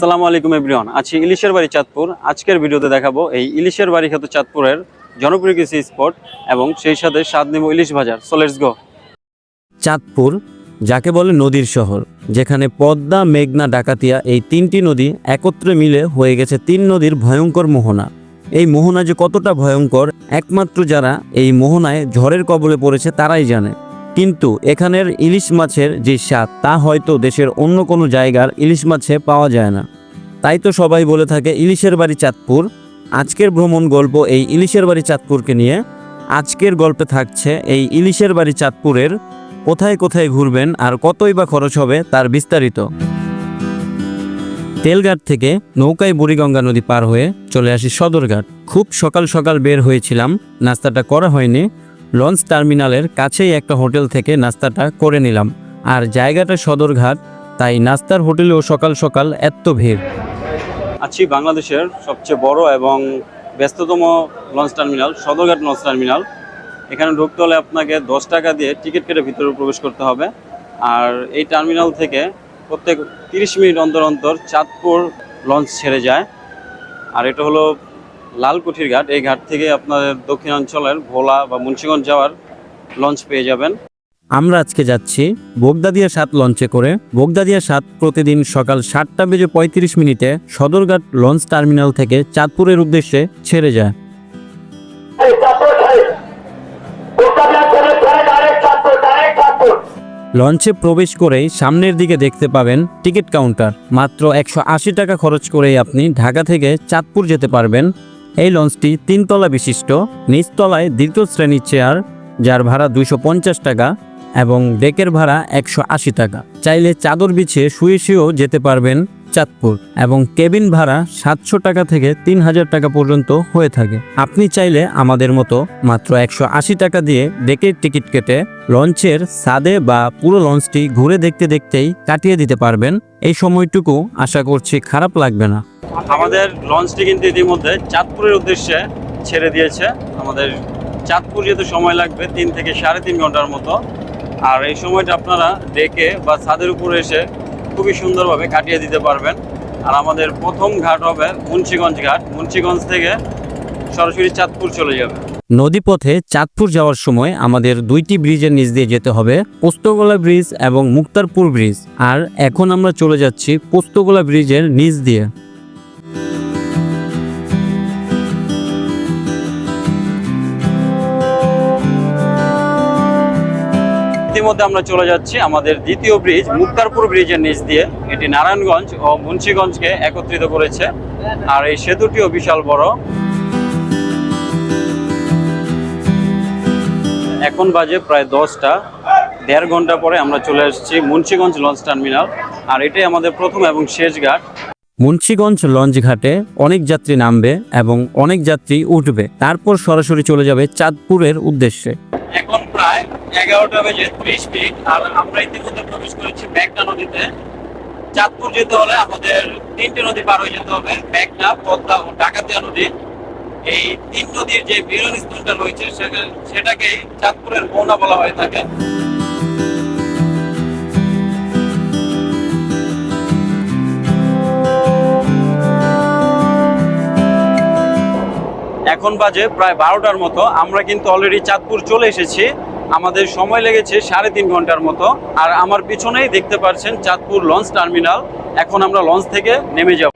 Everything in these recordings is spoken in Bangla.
আসসালামু আলাইকুম এভরিওয়ান, আছি ইলিশের বাড়ি চাঁদপুর। আজকের ভিডিওতে দেখাবো এই ইলিশের বাড়ি খ্যাত চাঁদপুরের জনপ্রিয় কিছু স্পট এবং সেই সাথে স্বাদ নেব ইলিশ বাজার সো লেটস গো চাঁদপুর, যাকে বলে নদীর শহর, যেখানে পদ্মা, মেঘনা, ডাকাতিয়া এই তিনটি নদী একত্রে মিলে হয়ে গেছে তিন নদীর ভয়ঙ্কর মোহনা। এই মোহনা যে কতটা ভয়ঙ্কর, একমাত্র যারা এই মোহনায় ঝড়ের কবলে পড়েছে তারাই জানে। কিন্তু এখানের ইলিশ মাছের যে স্বাদ, তা হয়তো দেশের অন্য কোনো জায়গার ইলিশ মাছে পাওয়া যায় না। তাই তো সবাই বলে থাকে, ইলিশের বাড়ি চাঁদপুর। আজকের ভ্রমণ গল্প এই ইলিশের বাড়ি চাঁদপুরকে নিয়ে। আজকের গল্পে থাকছে এই ইলিশের বাড়ি চাঁদপুরের কোথায় কোথায় ঘুরবেন আর কতই বা খরচ হবে তার বিস্তারিত। তেলঘাট থেকে নৌকায় বুড়িগঙ্গা নদী পার হয়ে চলে আসি সদরঘাট। খুব সকাল সকাল বের হয়েছিলাম। নাস্তাটা করা হয়নি। লঞ্চ টার্মিনালের কাছেই একটা হোটেল থেকে নাস্তাটা করে নিলাম। আর জায়গাটা সদরঘাট, তাই নাস্তার হোটেলেও সকাল সকাল এত ভিড়। আছি বাংলাদেশের সবচেয়ে বড় এবং ব্যস্ততম launch terminal, Sadarghat launch terminal. এখানে ঢুকতে হলে আপনাকে দশ টাকা দিয়ে টিকিট কেটে ভিতরে প্রবেশ করতে হবে। আর এই টার্মিনাল থেকে প্রত্যেক তিরিশ মিনিট অন্তর অন্তর চাঁদপুর লঞ্চ ছেড়ে যায়। আর এটা হলো লালকুঠির ঘাট এই ঘাট থেকে আপনাদের দক্ষিণাঞ্চলের ভোলা বা মুন্সিগঞ্জ যাওয়ার লঞ্চ পেয়ে যাবেন। আমরা আজকে যাচ্ছি বোগদাদিয়া সাত লঞ্চে করে। বোগদাদিয়া সাত প্রতিদিন সকাল সাতটা বেজে পঁয়ত্রিশ মিনিটে সদরঘাট লঞ্চ টার্মিনাল থেকে চাঁদপুরের উদ্দেশ্যে ছেড়ে যায়। লঞ্চে প্রবেশ করেই সামনের দিকে দেখতে পাবেন টিকিট কাউন্টার। মাত্র একশো আশি টাকা খরচ করেই আপনি ঢাকা থেকে চাঁদপুর যেতে পারবেন। এই লঞ্চটি তিনতলা বিশিষ্ট, নিচতলায় দ্বিতীয় শ্রেণির চেয়ার যার ভাড়া দুশো টাকা এবং ডেকের ভাড়া একশো আশি টাকা। চাইলে চাদর বিছিয়ে শুয়ে শুয়েও যেতে পারবেন। চাঁদপুর এবং কেবিন ভাড়া সাতশো টাকা থেকে তিন হাজার টাকা পর্যন্ত হয়ে থাকে। আপনি চাইলে আমাদের মতো মাত্র একশো আশি টাকা দিয়ে ডেকের টিকিট কেটে লঞ্চের সাদে বা পুরো লঞ্চটি ঘুরে দেখতে দেখতেই কাটিয়ে দিতে পারবেন। এই সময়টুকু আশা করছি খারাপ লাগবে না। আমাদের লঞ্চটি কিন্তু ইতিমধ্যে চাঁদপুরের উদ্দেশ্যে ছেড়ে দিয়েছে। আমাদের চাঁদপুর যেতে সময় লাগবে তিন থেকে সাড়ে তিন ঘণ্টার মতো। আর এই সময়টা আপনারা ডেকে বা ছাদের উপরে এসে খুবই সুন্দরভাবে কাটিয়ে দিতে পারবেন। আর আমাদের প্রথম ঘাট হবে মুন্সিগঞ্জ ঘাট। মুন্সিগঞ্জ থেকে সরাসরি চাঁদপুর চলে যাবে। নদীপথে চাঁদপুর যাওয়ার সময় আমাদের দুইটি ব্রিজের নিচ দিয়ে যেতে হবে, পোস্তগোলা ব্রিজ এবং মুক্তারপুর ব্রিজ। আর এখন আমরা চলে যাচ্ছি পোস্তগোলা ব্রিজের নিচ দিয়ে। ইতিমধ্যে আমরা চলে যাচ্ছি আমাদের দ্বিতীয় ব্রিজ মুক্তারপুর ব্রিজের নিচ দিয়ে। এটি নারায়ণগঞ্জ ও মুন্সীগঞ্জকে একত্রিত করেছে। আর এই সেতুটিও বিশাল বড়। এখন বাজে প্রায় দশটা। দেড় ঘণ্টা পরে আমরা চলে এসেছি মুন্সিগঞ্জ লঞ্চ টার্মিনাল। আর এটাই আমাদের প্রথম এবং শেষ ঘাট। মুন্সিগঞ্জ লঞ্চ ঘাটে অনেক যাত্রী নামবে এবং অনেক যাত্রী উঠবে। তারপর সরাসরি চলে যাবে চাঁদপুরের উদ্দেশ্যে। এখন প্রায় এগারোটা বেজে ত্রিশ মিনিট, আর আমরা ইতিমধ্যে প্রবেশ করেছি মেঘনা নদীতে। চাঁদপুর যেতে হলে আমাদের তিনটে নদী পার হয়ে যেতে হবে মেঘনা পদ্মা ও ডাকাতিয়া নদী। এই তিন নদীর যে মিলন স্থানটা রয়েছে সেটা- সেটাকেই চাঁদপুরের মোহনা বলা হয়ে থাকে। এখন বাজে প্রায় বারোটার মতো, আমরা কিন্তু অলরেডি চাঁদপুর চলে এসেছি। আমাদের সময় লেগেছে সাড়ে তিন ঘণ্টার মতো। আর আমার পিছনেই দেখতে পাচ্ছেন চাঁদপুর লঞ্চ টার্মিনাল। এখন আমরা লঞ্চ থেকে নেমে যাব।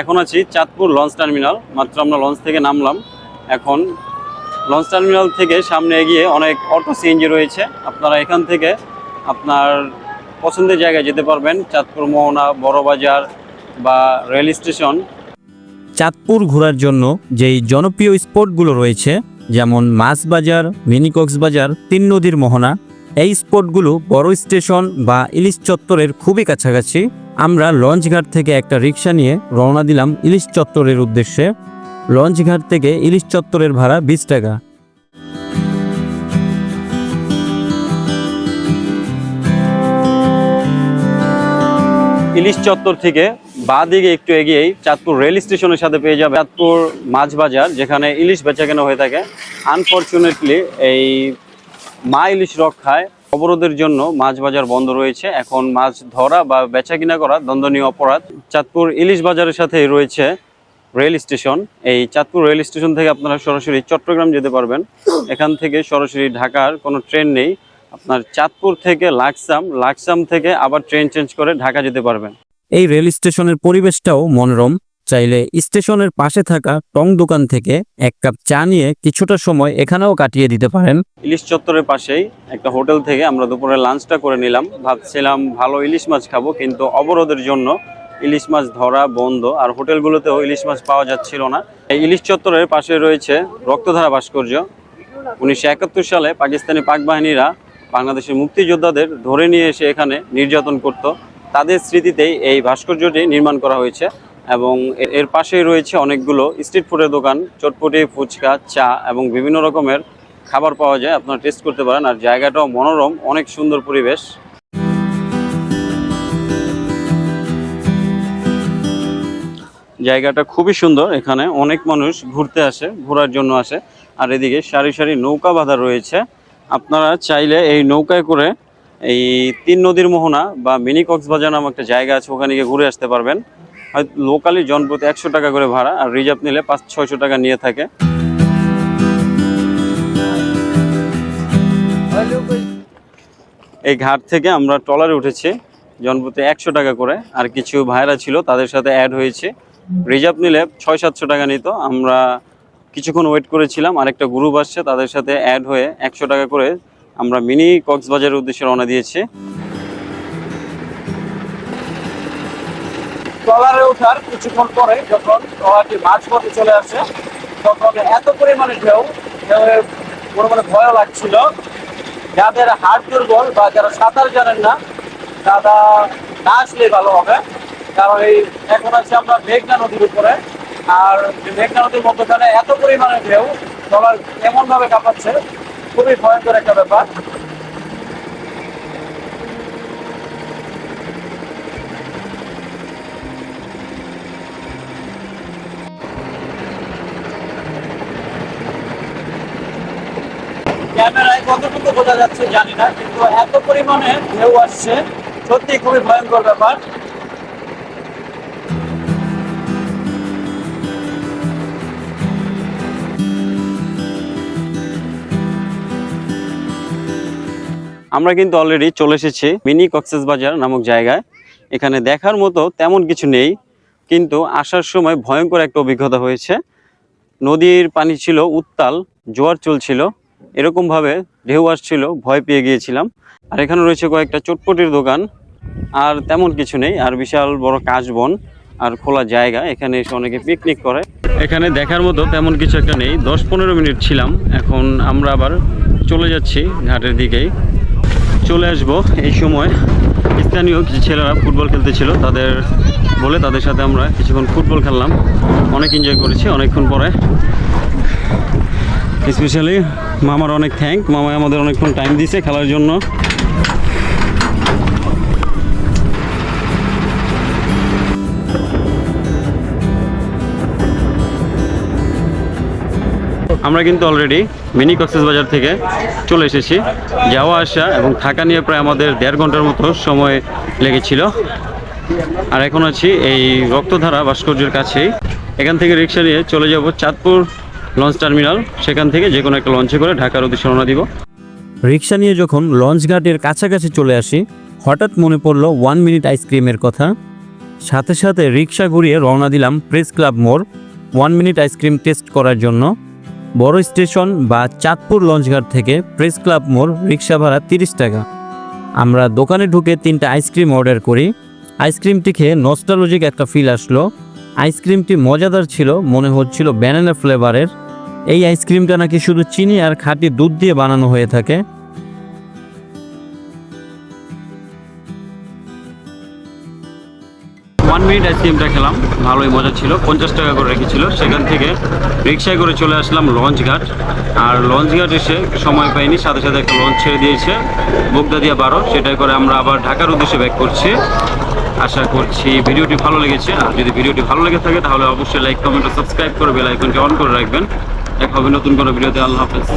এখন আছি চাঁদপুর লঞ্চ টার্মিনাল। মাত্র আমরা লঞ্চ থেকে নামলাম। এখন লঞ্চ টার্মিনাল থেকে সামনে এগিয়ে অনেক অটো সিএনজি রয়েছে। আপনারা এখান থেকে আপনার পছন্দের জায়গায় যেতে পারবেন। চাঁদপুর মোহনা, বড়বাজার বা রেল স্টেশন। চাঁদপুর ঘোরার জন্য যেই জনপ্রিয় স্পটগুলো রয়েছে যেমন মাছ বাজার, মিনি কক্সবাজার তিন নদীর মোহনা, এই স্পটগুলো বড় স্টেশন বা ইলিশ চত্বরের খুবই কাছাকাছি। আমরা লঞ্চঘাট থেকে একটা রিক্সা নিয়ে রওনা দিলাম ইলিশ চত্বরের উদ্দেশ্যে। লঞ্চঘাট থেকে ইলিশ চত্বরের ভাড়া বিশ টাকা। ইলিশ চত্বর থেকে বা দিকে একটু এগিয়েই চাঁদপুর রেল স্টেশনের সাথে পেয়ে যাবে চাঁদপুর মাছ বাজার যেখানে ইলিশ বেচাকেনা হয়ে থাকে। আনফর্চুনেটলি এই মা ইলিশ রক্ষায় অবরোধের জন্য মাছ বাজার বন্ধ রয়েছে। এখন মাছ ধরা বা বেচা কিনা করা দণ্ডনীয় অপরাধ। চাঁদপুর ইলিশ বাজারের সাথে রয়েছে রেল স্টেশন। এই চাঁদপুর রেল স্টেশন থেকে আপনারা সরাসরি চট্টগ্রাম যেতে পারবেন। এখান থেকে সরাসরি ঢাকার কোনো ট্রেন নেই। আপনার চাঁদপুর থেকে লাকসাম লাকসাম থেকে আবার ট্রেন চেঞ্জ করে ঢাকা যেতে পারবেন। এই রেল স্টেশনের পরিবেশটাও মনোরম। চাইলে স্টেশনের পাশে থাকা টং দোকান থেকে এক কাপ চা নিয়ে কিছুটা সময় এখানেও কাটিয়ে দিতে পারেন। ইলিশ চত্বরের পাশেই একটা হোটেল থেকে আমরা দুপুরে লাঞ্চটা করে নিলাম। ভাবছিলাম ভালো ইলিশ মাছ খাব, কিন্তু অবরোধের জন্য ইলিশ মাছ ধরা বন্ধ আর হোটেলগুলোতেও ইলিশ মাছ পাওয়া যাচ্ছিল না। এই ইলিশ চত্বরের পাশে রয়েছে রক্তধারা ভাস্কর্য। উনিশশো একাত্তর সালে পাকিস্তানি পাক বাহিনীরা বাংলাদেশের মুক্তিযোদ্ধাদের ধরে নিয়ে এসে এখানে নির্যাতন করত। তাদের স্মৃতিতেই এই ভাস্কর্যটি নির্মাণ করা হয়েছে এবং এর পাশেই রয়েছে অনেকগুলো স্ট্রিট ফুডের দোকান, চটপটি, ফুচকা, চা এবং বিভিন্ন রকমের খাবার পাওয়া যায়। আপনারা টেস্ট করতে পারেন আর জায়গাটাও মনোরম, অনেক সুন্দর পরিবেশ। জায়গাটা খুবই সুন্দর, এখানে অনেক মানুষ ঘুরতে আসে, ঘোরার জন্য আসে। আর এদিকে সারি সারি নৌকা বাঁধা রয়েছে। আপনারা চাইলে এই নৌকায় করে এই তিন নদীর মোহনা বা মিনি কক্সবাজার নামে একটা জায়গা আছে, ওখানে গিয়ে ঘুরে আসতে পারবেন। লোকালি জনপ্রতি একশো টাকা করে ভাড়া, আর রিজার্ভ নিলে পাঁচ, ছয়শো টাকা নিয়ে থাকে। এই ঘাট থেকে আমরা ট্রলারে উঠেছি, জনপ্রতি একশো টাকা করে। আর কিছু ভাইরা ছিল, তাদের সাথে অ্যাড হয়েছে। রিজার্ভ নিলে ছয়, সাতশো টাকা নিত। আমরা কিছুক্ষণ ওয়েট করেছিলাম, আরেকটা গ্রুপ আসছে, তাদের সাথে অ্যাড হয়ে একশো টাকা করে আমরা মিনি কক্সবাজারের উদ্দেশ্যে রওনা দিয়েছি। ট্রলারে ওঠার কিছুক্ষণ পরে যখন ট্রলারটি মাঝ পথে চলে আসে, তখন এত পরিমাণে ঢেউ ঢেউয়ের পরিমাণে ভয় লাগছিল। যাদের হাড় দুর্বল বা যারা সাঁতার জানেন না, তারা না আসলে ভালো হবে। কারণ এই এখন আছে আমরা মেঘনা নদীর উপরে, আর মেঘনা নদীর মধ্যখানে এত পরিমাণে ঢেউ, ট্রলার এমন ভাবে কাঁপাচ্ছে খুবই ভয়ঙ্কর একটা ব্যাপার। ক্যামেরায় কতটুকু বোঝা যাচ্ছে জানি না, কিন্তু এত পরিমাণে ঢেউ আসছে সত্যি খুবই ভয়ঙ্কর ব্যাপার। আমরা কিন্তু অলরেডি চলে এসেছি মিনি কক্সেস বাজার নামক জায়গায়। এখানে দেখার মতো তেমন কিছু নেই, কিন্তু আসার সময় ভয়ঙ্কর একটা অভিজ্ঞতা হয়েছে। নদীর পানি ছিল উত্তাল, জোয়ার চলছিল, এরকমভাবে ঢেউ আসছিল, ভয় পেয়ে গিয়েছিলাম। আর এখানে রয়েছে কয়েকটা চটপটির দোকান, আর তেমন কিছু নেই, আর বিশাল বড় কাশবন আর খোলা জায়গা, এখানে এসে অনেকে পিকনিক করে। এখানে দেখার মতো তেমন কিছু একটা নেই, দশ পনেরো মিনিট ছিলাম, এখন আমরা আবার চলে যাচ্ছি ঘাটের দিকেই। চলে আসব এই সময়। স্থানীয় কিছু ছেলেরা ফুটবল খেলতেছিল তাদের বলে তাদের সাথে আমরা কিছুক্ষণ ফুটবল খেললাম। অনেক এনজয় করেছি, অনেকক্ষণ পরে। স্পেশালি মামার অনেক থ্যাংক মামা আমাদের অনেকক্ষণ টাইম দিছে খেলার জন্য। আমরা কিন্তু অলরেডি মিনি কক্সেস বাজার থেকে চলে এসেছি। যাওয়া, আসা এবং থাকা নিয়ে প্রায় আমাদের দেড় ঘণ্টার মতো সময় লেগেছিল। আর এখন আছি এই রক্তধারা ভাস্কর্যের কাছেই। এখান থেকে রিক্সা নিয়ে চলে যাব চাঁদপুর লঞ্চ টার্মিনাল। সেখান থেকে যে কোনো একটা লঞ্চে করে ঢাকার উদ্দেশ্যে রওনা দিব। রিক্সা নিয়ে যখন লঞ্চ ঘাটের কাছাকাছি চলে আসি, হঠাৎ মনে পড়ল ওয়ান মিনিট আইসক্রিমের কথা। সাথে সাথে রিক্সা ঘুরিয়ে রওনা দিলাম প্রেস ক্লাব মোড় one minute ice cream taste করার জন্য। বড় স্টেশন বা চাঁদপুর লঞ্চঘাট থেকে প্রেস ক্লাব মোড় রিক্সা ভাড়া তিরিশ টাকা। আমরা দোকানে ঢুকে তিনটা আইসক্রিম অর্ডার করি। আইসক্রিমটি খেয়ে নস্টালজিক একটা ফিল আসলো। আইসক্রিমটি মজাদার ছিল, মনে হচ্ছিল ব্যানানা ফ্লেভারের এই আইসক্রিমটা নাকি শুধু চিনি আর খাঁটি দুধ দিয়ে বানানো হয়ে থাকে। ওয়ান মিনিট আইসক্রিমটা খেলাম, ভালোই মজা ছিল, পঞ্চাশ টাকা করে রেখেছিল। সেখান থেকে রিক্সায় করে চলে আসলাম লঞ্চ ঘাট। আর লঞ্চ ঘাট এসে সময় পাইনি, সাথে সাথে একটা লঞ্চ ছেড়ে দিয়েছে বগদাদিয়া বারো। সেটাই করে আমরা আবার ঢাকার উদ্দেশ্যে ব্যাক করছি। আশা করছি ভিডিওটি ভালো লেগেছে। আর যদি ভিডিওটি ভালো লেগে থাকে, তাহলে অবশ্যই লাইক কমেন্ট সাবস্ক্রাইব করে বেল অন করে রাখবেন। দেখা হবে নতুন কোনো ভিডিওতে। আল্লাহ হাফেজ।